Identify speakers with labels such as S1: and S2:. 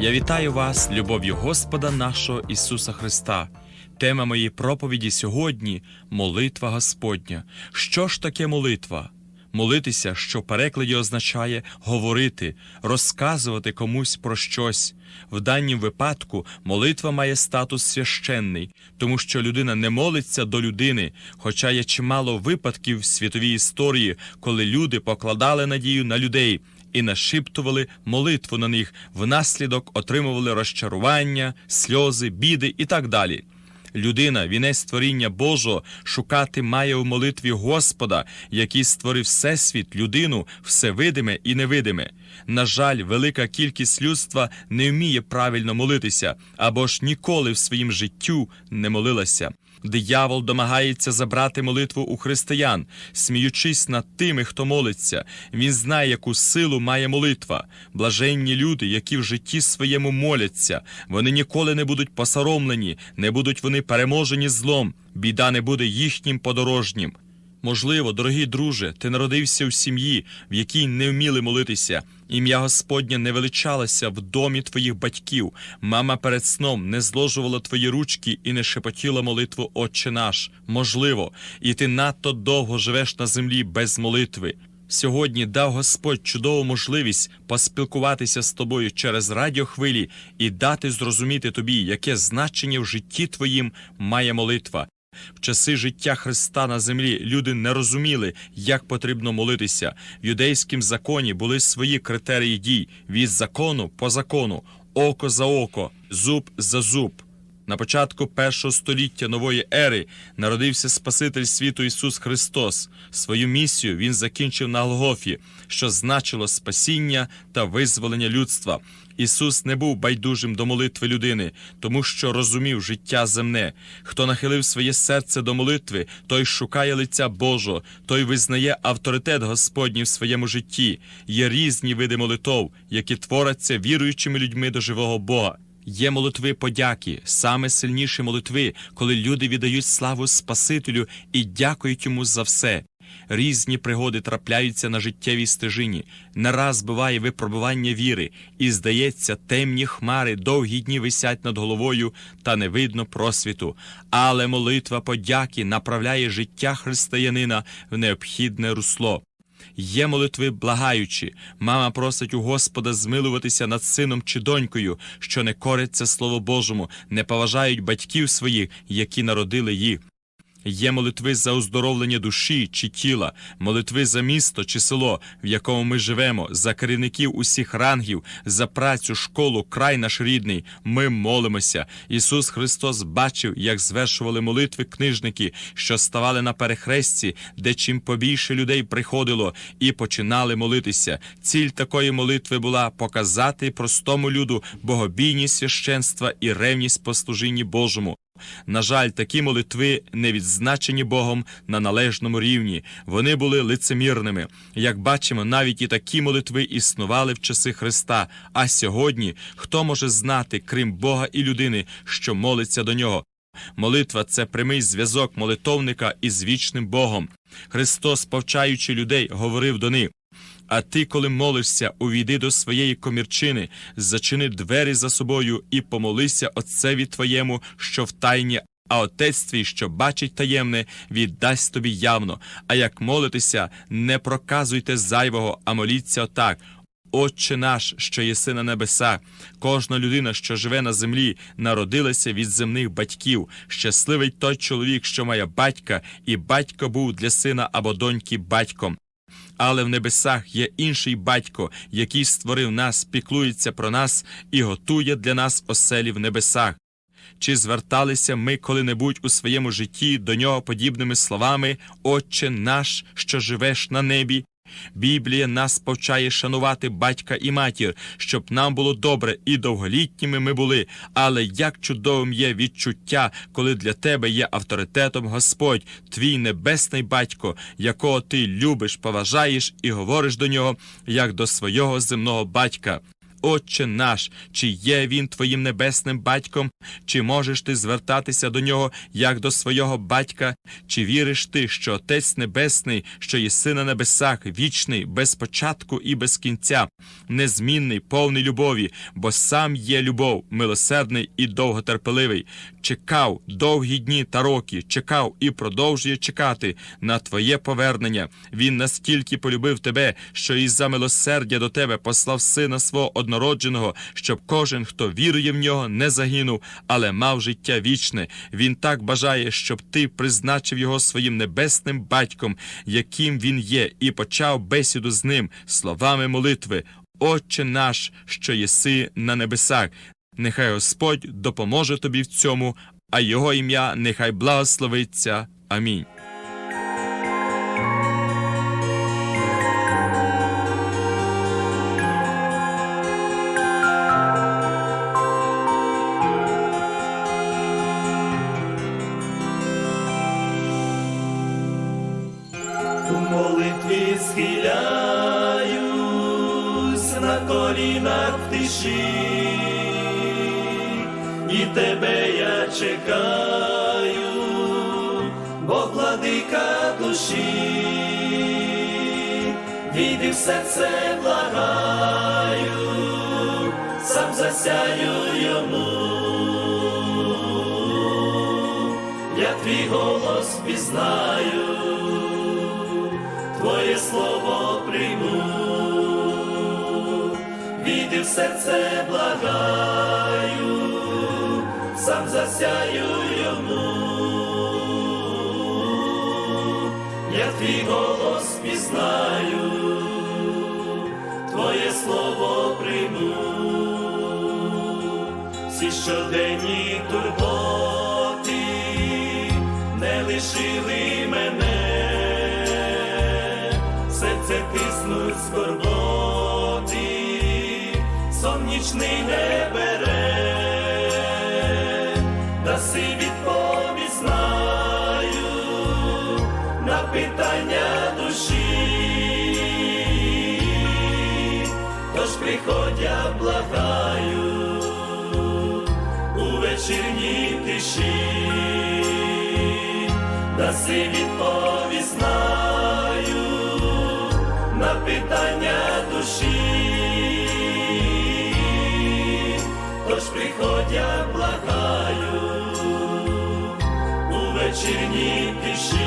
S1: Я вітаю вас, любов'ю Господа нашого Ісуса Христа. Тема моєї проповіді сьогодні молитва Господня. Що ж таке молитва? Молитися, що в перекладі означає говорити, розказувати комусь про щось. В данім випадку молитва має статус священний, тому що людина не молиться до людини, хоча є чимало випадків в світовій історії, коли люди покладали надію на людей і нашіптували молитву на них, внаслідок отримували розчарування, сльози, біди і так далі. Людина, вінець створіння Божого, шукати має у молитві Господа, який створив всесвіт, людину, все видиме і невидиме. На жаль, велика кількість людства не вміє правильно молитися або ж ніколи в своїм життю не молилася. Диявол домагається забрати молитву у християн, сміючись над тими, хто молиться. Він знає, яку силу має молитва. Блаженні люди, які в житті своєму моляться, вони ніколи не будуть посоромлені, не будуть вони переможені злом, біда не буде їхнім подорожнім. Можливо, дорогий друже, ти народився в сім'ї, в якій не вміли молитися. Ім'я Господнє не величалося в домі твоїх батьків. Мама перед сном не зложувала твої ручки і не шепотіла молитву Отче наш. Можливо, і ти надто довго живеш на землі без молитви. Сьогодні дав Господь чудову можливість поспілкуватися з тобою через радіохвилі і дати зрозуміти тобі, яке значення в житті твоїм має молитва. В часи життя Христа на землі люди не розуміли, як потрібно молитися. В юдейськім законі були свої критерії дій від закону по закону, око за око, зуб за зуб. На початку першого століття нової ери народився Спаситель світу Ісус Христос. Свою місію Він закінчив на Голгофі, що значило спасіння та визволення людства. Ісус не був байдужим до молитви людини, тому що розумів життя земне. Хто нахилив своє серце до молитви, той шукає лиця Божого, той визнає авторитет Господній в своєму житті. Є різні види молитов, які творяться віруючими людьми до живого Бога. Є молитви подяки, саме сильніші молитви, коли люди віддають славу Спасителю і дякують йому за все. Різні пригоди трапляються на життєвій стежині. Не раз буває випробування віри, і, здається, темні хмари довгі дні висять над головою та не видно просвіту. Але молитва подяки направляє життя християнина в необхідне русло. Є молитви благаючі. Мама просить у Господа змилуватися над сином чи донькою, що не кориться Слово Божому, не поважають батьків своїх, які народили їх. Є молитви за оздоровлення душі чи тіла, молитви за місто чи село, в якому ми живемо, за керівників усіх рангів, за працю, школу, край наш рідний. Ми молимося. Ісус Христос бачив, як звершували молитви книжники, що ставали на перехресті, де чим побільше людей приходило, і починали молитися. Ціль такої молитви була показати простому люду богобійність священства і ревність по служінні Божому. На жаль, такі молитви не відзначені Богом на належному рівні. Вони були лицемірними. Як бачимо, навіть і такі молитви існували в часи Христа. А сьогодні хто може знати, крім Бога і людини, що молиться до нього? Молитва це прямий зв'язок молитовника із вічним Богом. Христос, повчаючи людей, говорив до них. А ти, коли молишся, увійди до своєї комірчини, зачини двері за собою і помолися Отцеві твоєму, що в тайні, а Отець твій, що бачить таємне, віддасть тобі явно. А як молитеся, не проказуйте зайвого, а моліться отак. Отче наш, що єси на небесах, кожна людина, що живе на землі, народилася від земних батьків. Щасливий той чоловік, що має батька, і батько був для сина або доньки батьком. Але в небесах є інший батько, який створив нас, піклується про нас і готує для нас оселі в небесах. Чи зверталися ми коли-небудь у своєму житті до нього подібними словами Отче наш, що живеш на небі? Біблія нас повчає шанувати батька і матір, щоб нам було добре і довголітніми ми були. Але як чудовим є відчуття, коли для тебе є авторитетом Господь, твій небесний батько, якого ти любиш, поважаєш і говориш до нього як до свого земного батька. Отче наш, чи є він твоїм небесним батьком, чи можеш ти звертатися до нього як до свого батька, чи віриш ти, що Отець Небесний, що єси на небесах, вічний, без початку і без кінця, незмінний, повний любові, бо сам є любов, милосердний і довготерпеливий, чекав довгі дні та роки, чекав і продовжує чекати на твоє повернення. Він настільки полюбив тебе, що із-за милосердя до тебе послав сина свого однородженого, щоб кожен, хто вірує в нього, не загинув, але мав життя вічне. Він так бажає, щоб ти призначив його своїм небесним батьком, яким він є, і почав бесіду з ним словами молитви. Отче наш, що єси на небесах, нехай Господь допоможе тобі в цьому, а його ім'я нехай благословиться. Амінь.
S2: Молитві схиляюсь на колінах тиші, і тебе я чекаю, Бог владика душі, війди в серце благаю, сам засяю йому. Я твій голос пізнаю, Твоє слово прийму, війди в серце благаю, сам засяю йому, я твій голос пізнаю, Твоє слово прийму, всі щоденні нічний не бере, даси відповідь знаю на питання душі, тож приходь, я благаю у вечірній тиші, даси відповідь я благаю у вечірній тиші.